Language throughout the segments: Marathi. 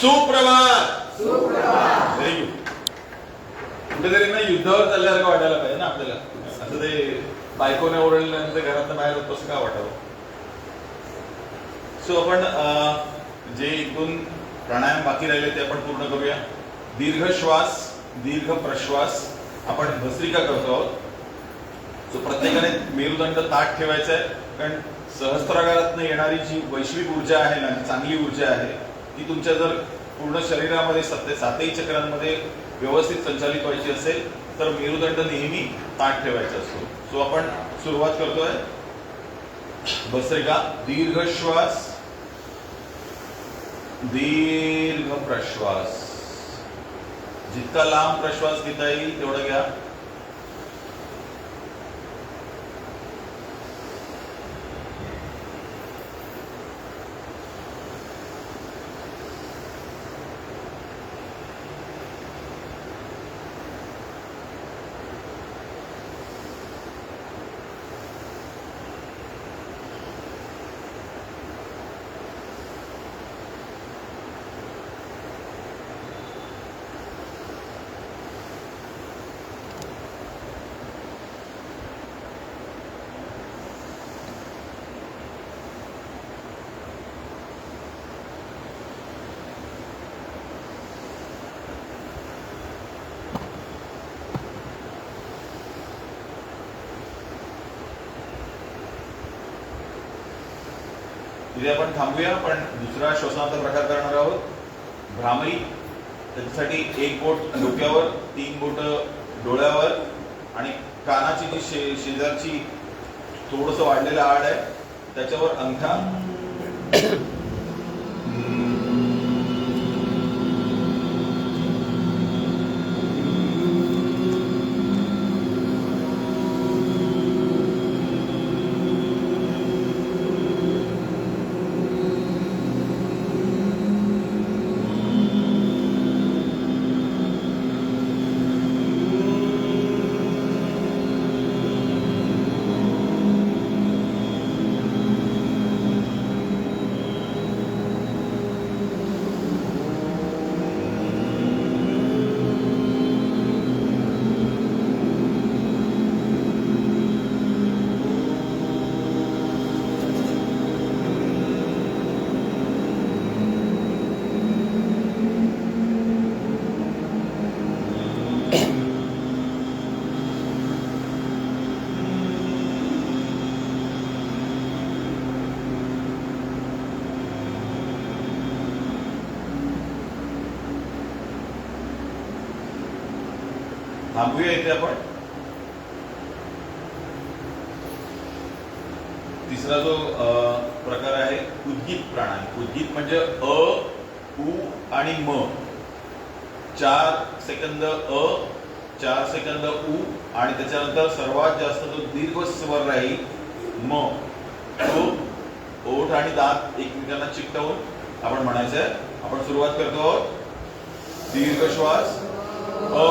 सुप्रभात. व्हेरी गुड कुठेतरी ना युद्धावर चालल्यासारखं वाटायला पाहिजे ना आपल्याला. असं ते बायकोने ओरडल्यानंतर घरात बाहेर होत कसं काय वाटावं? सो आपण जे इथून प्राणायाम बाकी राहिले ते आपण पूर्ण करूया. दीर्घ श्वास दीर्घ प्रश्वास आपण भस्त्रिका करतो आहोत. सो प्रत्येकाने मेरुदंड ताट ठेवायचा आहे. कारण सहस्त्रागारातनं येणारी जी वैश्विक ऊर्जा आहे ना चांगली ऊर्जा आहे ती तुमच्या जर पूर्ण शरीरामध्ये सत्य सातही चक्रांमध्ये व्यवस्थित संचालित व्हायची असेल तर मेरुदंड नेहमी ताट ठेवायचा असतो. सो आपण सुरुवात करतोय. भस्त्रिका दीर्घ श्वास दीर्घ प्रश्वास. जितका लांब प्रश्वास घेता येईल तेवढा घ्या. तिथे आपण थांबूया पण दुसरा श्वसनाचा प्रकार करणार आहोत. भ्रामरी त्याच्यासाठी एक बोट डोक्यावर तीन बोट डोळ्यावर आणि कानाची जी शे शेजारची थोडस वाढलेलं आड आहे त्याच्यावर अंगठा. थांबूया इथे आपण. तिसरा जो प्रकार आहे उद्गीत प्राणायाम. उद्गीत म्हणजे अ उ आणि म. चार सेकंद अ चार सेकंद उ आणि त्याच्यानंतर सर्वात जास्त जो दीर्घ स्वर राहील म. तो ओठ आणि दात एकमेकांना चिकटवून आपण म्हणायचं आहे आपण सुरुवात करतो. आहोत दीर्घ श्वास. अ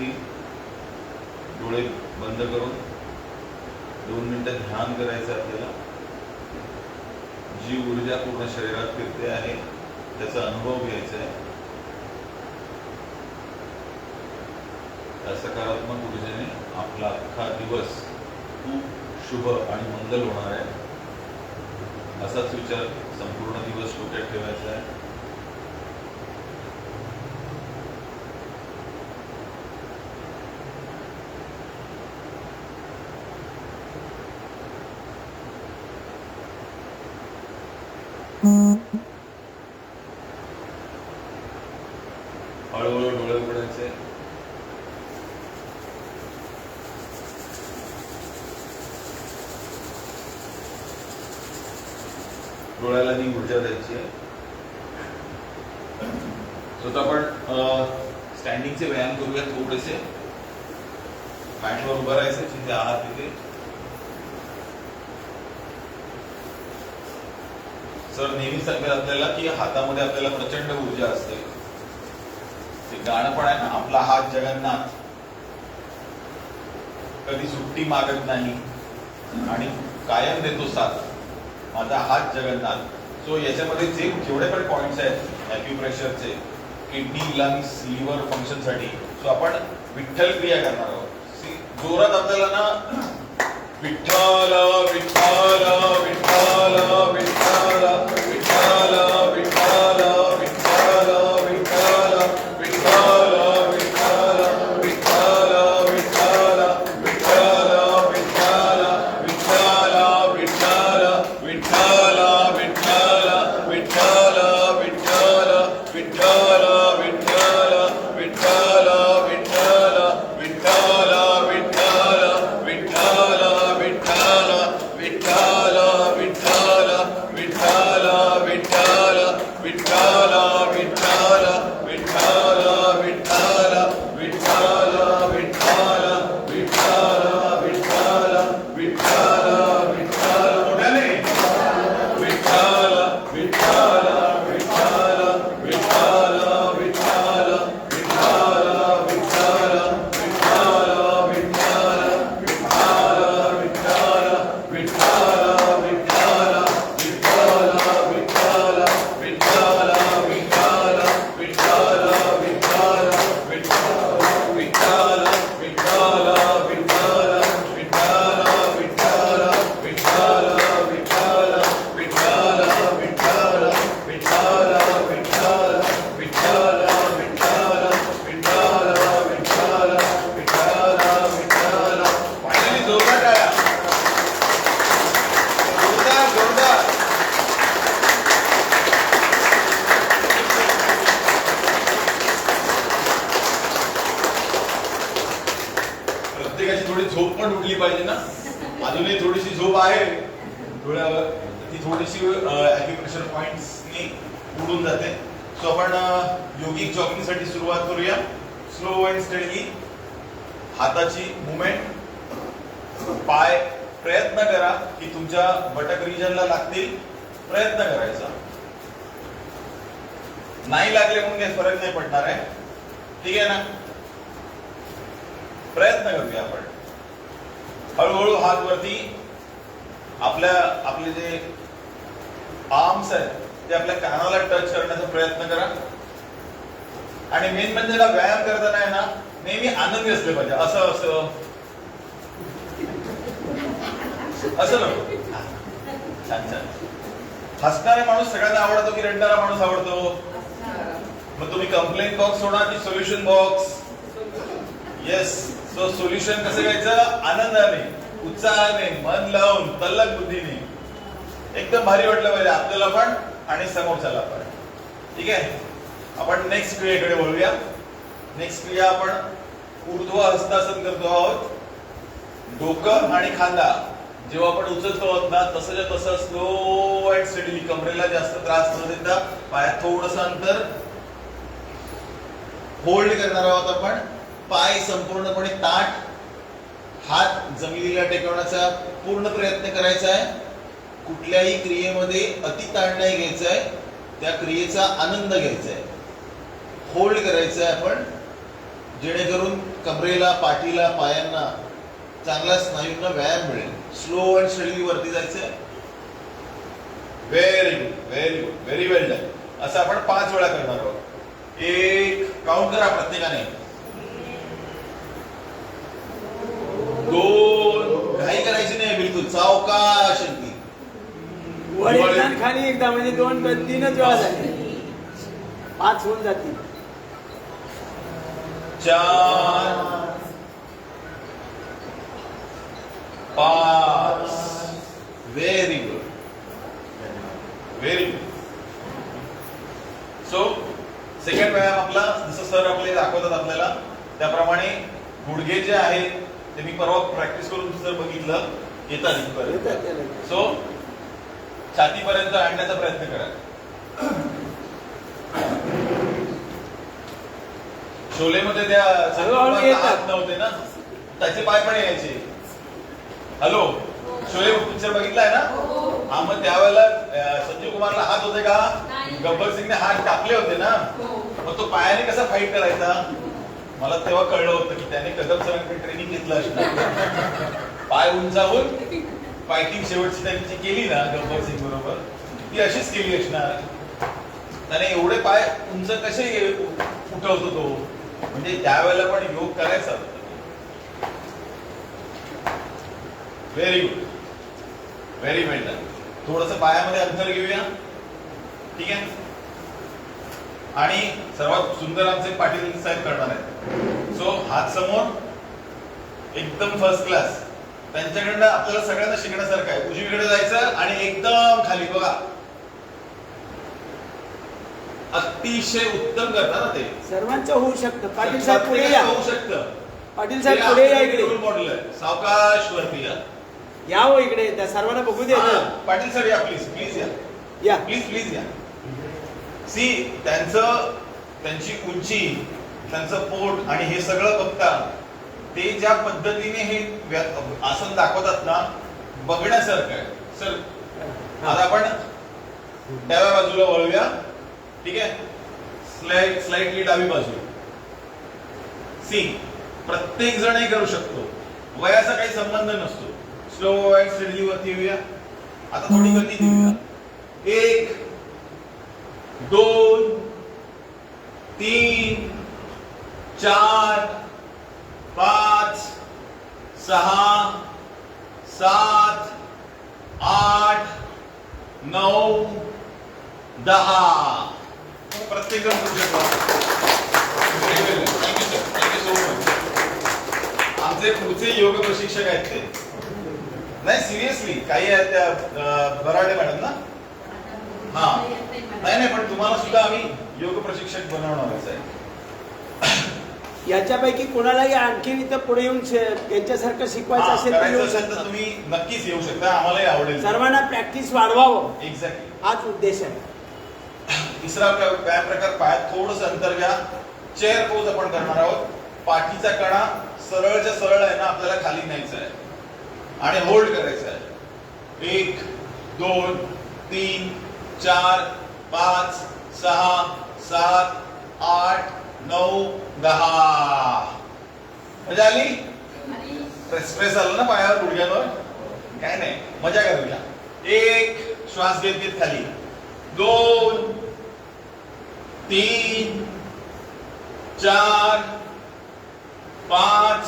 एकदम डोळे बंद करून दोन मिनटं ध्यान करायचं आपल्याला. जी ऊर्जा पूर्ण शरीरात फिरते आहे त्याचा अनुभव घ्यायचा आहे. त्या सकारात्मक ऊर्जेने आपला अख्खा दिवस खूप शुभ आणि मंगल होणार आहे. असाच विचार संपूर्ण दिवस डोक्यात ठेवायचा आहे हळूहळू डोळे उघडायचे डोळ्याला ऊर्जा द्यायची आहे. So आपण स्टँडिंगचे व्यायाम करूया थोडेसे. मॅटवर उभं राहायचं जिथे आहात तिथे. सर नेहमी सांगतात आपल्याला की हातामध्ये आपल्याला प्रचंड ऊर्जा असते. ते गाणं पण आहे ना आपला हात जगन्नाथ. कधी सुट्टी मागत नाही. आणि कायम देतो साथ. माझा हात जगन्नाथ. सो याच्यामध्ये जे जेवढे पण पॉईंट्स आहेत ॲक्युप्रेशरचे किडनी लंग्स लिव्हर फंक्शनसाठी सो आपण विठ्ठल क्रिया करणार आहोत. जोरात आपल्याला ना विठ्ठल विठ्ठल विठ्ठल विठ्ठल प्रयत्न करा की तुमच्या बटक रिजनला लागतील. प्रयत्न करायचा. नाही लागले म्हणून काही फरक नाही पडणार आहे. ठीक आहे ना? प्रयत्न करूया आपण. हळूहळू हात वरती आपल्या आपले जे आर्म्स आहेत ते आपल्या कानाला टच करण्याचा प्रयत्न करा. आणि मेन म्हणजे व्यायाम करताना आहे ना नेहमी आनंदी असले पाहिजे. असं असं. असं नको. छान छान. हसणारा माणूस सगळ्यांना आवडतो की रडणारा माणूस आवडतो? मग तुम्ही कंप्लेंट बॉक्स सोडा की solution box yes so solution कसं घ्यायचं? आनंदाने उत्साहाने मन लावून तल्लक बुद्धीने. एकदम भारी वाटलं पाहिजे आपल्याला पण आणि समोरच्याला पण. ठीक आहे? आपण नेक्स्ट क्रियेकडे वळूया. नेक्स्ट क्रिया आपण ऊर्ध्व हस्तासन करतो आहोत. डोकं आणि खांदा. जेव्हा आपण उचलतो आहोत ना तसंच्या तसं स्लो अँड स्टडीली कमरेला जास्त त्रास न देता पायात थोडस अंतर होल्ड करणार आहोत आपण. पाय संपूर्णपणे ताट हात जमिनीला टेकवण्याचा पूर्ण प्रयत्न करायचा आहे. कुठल्याही क्रियेमध्ये अति ताण नाही घ्यायचा आहे. त्या क्रियेचा आनंद घ्यायचा आहे. होल्ड करायचं आहे आपण. जेणेकरून कमरेला पाठीला पायांना चांगला स्नायूंना व्यायाम मिळेल. स्लो अँड स्टडी वरती जायचंय. Very good very good very well done असं आपण पाच वेळा करणार आहोत. एक काउंट करा प्रत्येकाने. दोन काही करायची नाही बिलकुल. सावकाश अगदी खाली एकदा म्हणजे दोन तीनच वेळा झाले पाच होऊन जातील. चार पाच very good very good so second व्यायाम आपला जसं सर आपले दाखवतात आपल्याला त्याप्रमाणे गुडघे जे आहेत ते मी परवा प्रॅक्टिस करून सर बघितलं येतात. सो छातीपर्यंत आणण्याचा प्रयत्न करा. शोलेमध्ये त्या हळूहळू येतात. हात नव्हते ना? त्याचे पाय पण यायचे. हॅलो शोले पिक्चर बघितलाय ना? हा मग त्यावेळेला संजीव कुमारला हात होते का. गब्बर सिंगने हात टाकले होते ना? हो. मग तो पायाने कसा फाईट करायचा? मला तेव्हा कळलं होतं की त्याने कदम सरांकडे ट्रेनिंग घेतलं असणार पाय उंचावून फायटिंग शेवटची त्यांची केली ना गब्बर सिंग बरोबर ती अशीच केली असणार. त्याने एवढे पाय उंच कसे उठवतो तो? म्हणजे त्यावेळेला पण योग करायचा. Very good very well done थोडस पायामध्ये अंतर घेऊया. ठीक आहे? आणि सर्वात सुंदर आमचे पाटील साहेब करणार आहेत. सो हात समोर एकदम फर्स्ट क्लास त्यांच्याकडनं आपल्याला सगळ्यांना शिकण्यासारखं आहे. उजवीकडे जायचं आणि एकदम खाली. बघा. अतिशय उत्तम करता ना ते. सर्वांचं होऊ शकतं. पाटील साहेब पुढे होऊ शकतं. पाटील साहेब पुढे मॉडेल आहे. सावकाश वरती या. या हो इकडे त्या सर्वांना बघू दे. हा, पाटील सर या प्लीज प्लीज या. या. प्लीज प्लीज या. सी त्यांचं त्यांची उंची त्यांचं पोट आणि हे सगळं बघता ते ज्या पद्धतीने हे आसन दाखवतात ना बघण्यासारखं आहे. सर आता आपण डाव्या बाजूला वळूया. ठीक आहे? स्लाइड स्लाइटली डावी बाजू. सी प्रत्येक जण हे करू शकतो. वयाचा काही संबंध नसतो. स्लो अँड स्टडी वरती येऊया आता थोडी गती देऊया एक दोन तीन चार पाच सहा सात आठ नऊ दहा। प्रत्येक जण करू शकतो आमचे पुढचे योग प्रशिक्षक आहेत ते. नाही सिरियसली काही आहेत त्या बराडे मॅडम ना हा. नाही नाही पण तुम्हाला सुद्धा आम्ही योग प्रशिक्षक बनवणारच आहे. याच्यापैकी कोणालाही आणखी इथं पुढे येऊन शे- यांच्यासारखं शिकवायचं असेल तर येऊ शकता. तुम्ही नक्कीच येऊ शकता. आम्हालाही आवडेल. सर्वांना प्रॅक्टिस वाढवावं. एक्झॅक्टली हाच उद्देश आहे. तिसरा व्यायाम प्रकार? पायात थोडस अंतर घ्या. चेअर पोज आपण करणार आहोत. पाठीचा कणा सरळच्या सरळ आहे ना आपल्याला खाली न्यायचा आहे. आणि होल्ड करायचं आहे. एक दोन तीन चार पाच सहा सात आठ नऊ दहा. मजा आली? स्ट्रेस आला ना पायावर गुडघ्यावर? काय नाही. मजा करूया. एक श्वास घेत घेत खाली. दोन तीन चार पाच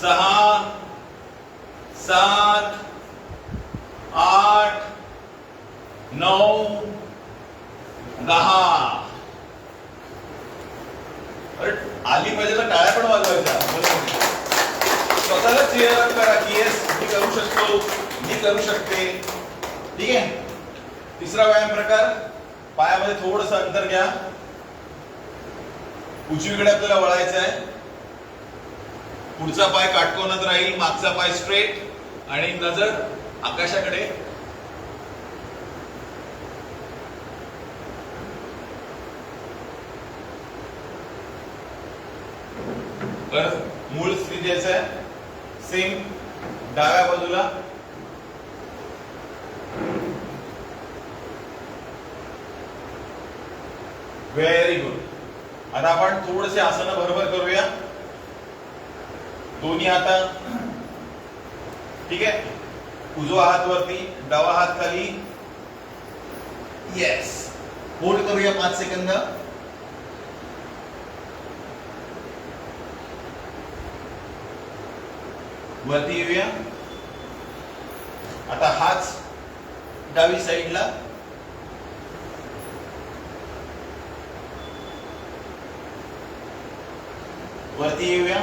सहा सात आठ नऊ दहा. आली पाहिजे तर टाळ्या पण वाजवायच्या. बरोबर. स्वतःला क्लिअर अप करा की येस मी करू शकतो मी करू शकते. ठीक आहे? तिसरा व्यायाम प्रकार पायामध्ये थोडस अंतर घ्या. उजवीकडे आपल्याला वळायचं आहे पुढचा पाय काटकोनात राहील मागचा पाय स्ट्रेट आणि नजर आकाशाकडे. परत मूळ स्थितीच आहे. सेम डाव्या बाजूला. व्हेरी गुड आता आपण थोडेसे आसन बरोबर करूया. दोन्ही आता ठीक आहे? उजवा हात वरती डावा हात खाली. येस होल्ड करूया पाच सेकंद. वरती येऊया. आता हाच डावी साईडला. वरती येऊया.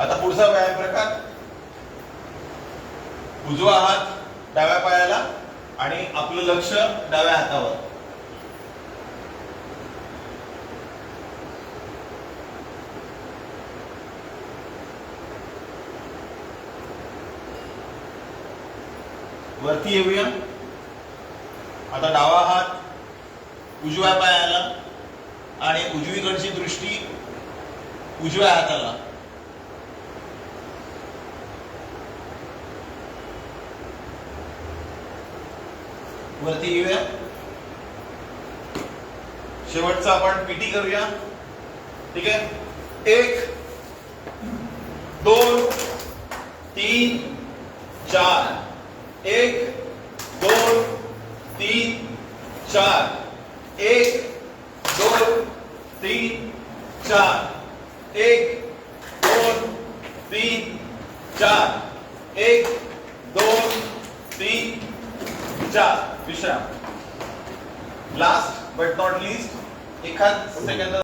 आता पुढचा व्यायाम प्रकार उजवा हात डाव्या पायाला आणि आपलं लक्ष डाव्या हातावर. वरती येऊया. आता डावा हात उजव्या पायाला आणि उजवीकडची दृष्टी उजव्या हाताला. वरती येऊया. शेवटचं आपण पीटी करूया. ठीक आहे? एक, दोन, तीन, चार. एक, दोन, तीन, चार. एक, दोन, तीन, चार. एक, दोन, तीन, चार. एक, दोन, तीन चार विश्राम. लास्ट बट नॉट लीस्ट एखाद सेकंद